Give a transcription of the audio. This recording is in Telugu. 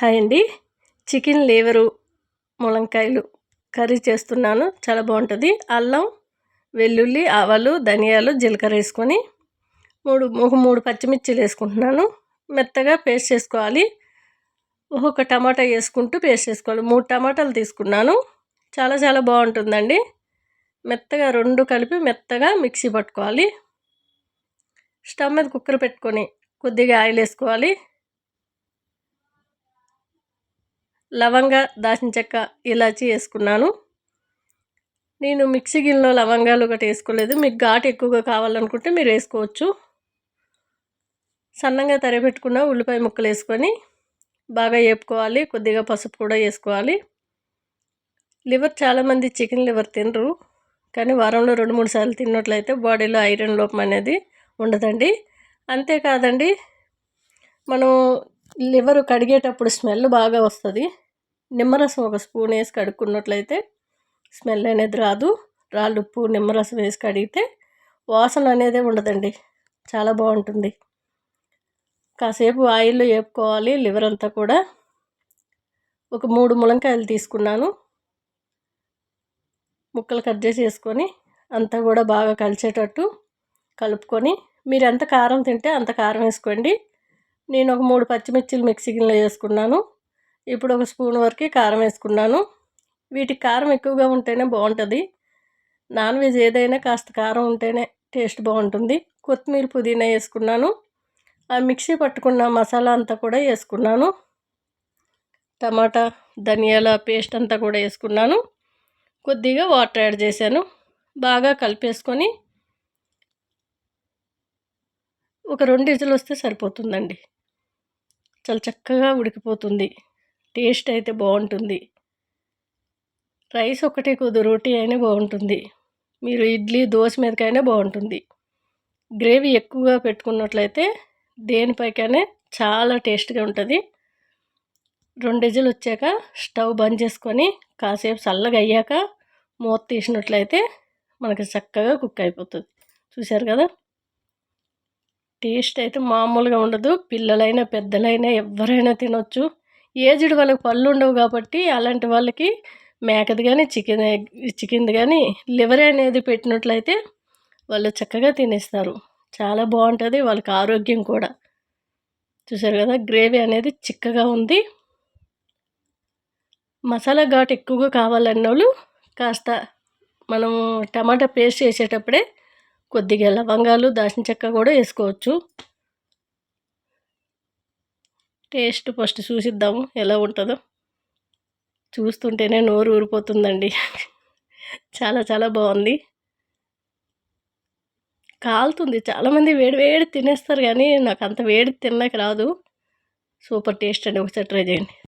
హాయ్ అండి. చికెన్ లేవరు ములంకాయలు కర్రీ చేస్తున్నాను. చాలా బాగుంటుంది. అల్లం వెల్లుల్లి ఆవాలు ధనియాలు జీలకర్ర వేసుకొని మూడు ఒక మూడు పచ్చిమిర్చిలు వేసుకుంటున్నాను. మెత్తగా పేస్ట్ చేసుకోవాలి. ఒక్కొక్క టమాటా వేసుకుంటూ పేస్ట్ చేసుకోవాలి. మూడు టమాటాలు తీసుకున్నాను. చాలా చాలా బాగుంటుందండి. మెత్తగా రెండు కలిపి మెత్తగా మిక్సీ పట్టుకోవాలి. స్టవ్ మీద కుక్కర్ పెట్టుకొని కొద్దిగా ఆయిల్ వేసుకోవాలి. లవంగ దాచిన చెక్క ఇలాచి వేసుకున్నాను. నేను మిక్సీ గిన్నెలో లవంగాలు ఒకటి వేసుకోలేదు. మీకు ఘాటు ఎక్కువగా కావాలనుకుంటే మీరు వేసుకోవచ్చు. సన్నంగా తరిపెట్టుకున్న ఉల్లిపాయ ముక్కలు వేసుకొని బాగా వేపుకోవాలి. కొద్దిగా పసుపు కూడా వేసుకోవాలి. లివర్ చాలామంది చికెన్ లివర్ తినరు. కానీ వారంలో రెండు మూడు సార్లు తిన్నట్లయితే బాడీలో ఐరన్ లోపం అనేది ఉండదండి. అంతేకాదండి మనం లివర్ కడిగేటప్పుడు స్మెల్ బాగా వస్తుంది. నిమ్మరసం ఒక స్పూన్ వేసి కడుక్కున్నట్లయితే స్మెల్ అనేది రాదు. రాళ్ళుప్పు నిమ్మరసం వేసి కడిగితే వాసన అనేది ఉండదండి. చాలా బాగుంటుంది. కాసేపు ఆయిల్లో వేపుకోవాలి లివర్ అంతా కూడా ఒక మూడు ములంకాయలు తీసుకున్నాను. ముక్కలు కట్ చేసి వేసుకొని అంతా కూడా బాగా కలిసేటట్టు కలుపుకొని మీరు ఎంత కారం తింటే అంత కారం వేసుకోండి. నేను ఒక మూడు పచ్చిమిర్చిలు మిక్సీ గిన్నెలో వేసుకున్నాను. ఇప్పుడు ఒక స్పూన్ వరకు కారం వేసుకున్నాను. వీటికి కారం ఎక్కువగా ఉంటేనే బాగుంటుంది. నాన్ వెజ్ ఏదైనా కాస్త కారం ఉంటేనే టేస్ట్ బాగుంటుంది. కొత్తిమీర పుదీనా వేసుకున్నాను. ఆ మిక్సీ పట్టుకున్న మసాలా అంతా కూడా వేసుకున్నాను. టమాటా ధనియాల పేస్ట్ అంతా కూడా వేసుకున్నాను. కొద్దిగా వాటర్ యాడ్ చేశాను. బాగా కలిపేసుకొని ఒక రెండు ఇజులు వస్తే సరిపోతుందండి. చాలా చక్కగా ఉడికిపోతుంది. టేస్ట్ అయితే బాగుంటుంది. రైస్ ఒకటే కుదు రోటీ అయినా బాగుంటుంది. మీరు ఇడ్లీ దోశ మీదకైనా బాగుంటుంది. గ్రేవీ ఎక్కువగా పెట్టుకున్నట్లయితే దేనిపైకైనా చాలా టేస్ట్గా ఉంటుంది. రెండు డజలు వచ్చాక స్టవ్ బంద్ చేసుకొని కాసేపు చల్లగా అయ్యాక మూత తీసినట్లయితే మనకి చక్కగా కుక్ అయిపోతుంది. చూశారు కదా? టేస్ట్ అయితే మామూలుగా ఉండదు. పిల్లలైనా పెద్దలైనా ఎవరైనా తినొచ్చు. ఏజ్డ్ వాళ్ళకి పళ్ళు ఉండవు కాబట్టి అలాంటి వాళ్ళకి మేకది కానీ చికెన్ చికెన్ది కానీ లివర్ అనేది పెట్టినట్లయితే వాళ్ళు చక్కగా తినేస్తారు. చాలా బాగుంటుంది వాళ్ళకి ఆరోగ్యం కూడా. చూసారు కదా గ్రేవీ అనేది చిక్కగా ఉంది. మసాలా ఘాటు ఎక్కువగా కావాలన్న వాళ్ళు కాస్త మనం టమాటా పేస్ట్ చేసేటప్పుడే కొద్దిగా లవంగాలు దాచిన చెక్క కూడా వేసుకోవచ్చు. టేస్ట్ ఫస్ట్ చూసిద్దాము ఎలా ఉంటుందో. చూస్తుంటేనే నోరు ఊరిపోతుందండి. చాలా చాలా బాగుంది. కాలుతుంది. చాలామంది వేడి వేడి తినేస్తారు కానీ నాకు అంత వేడి తినక రాదు. సూపర్ టేస్ట్ అండి. ఒకసారి ట్రై చేయండి.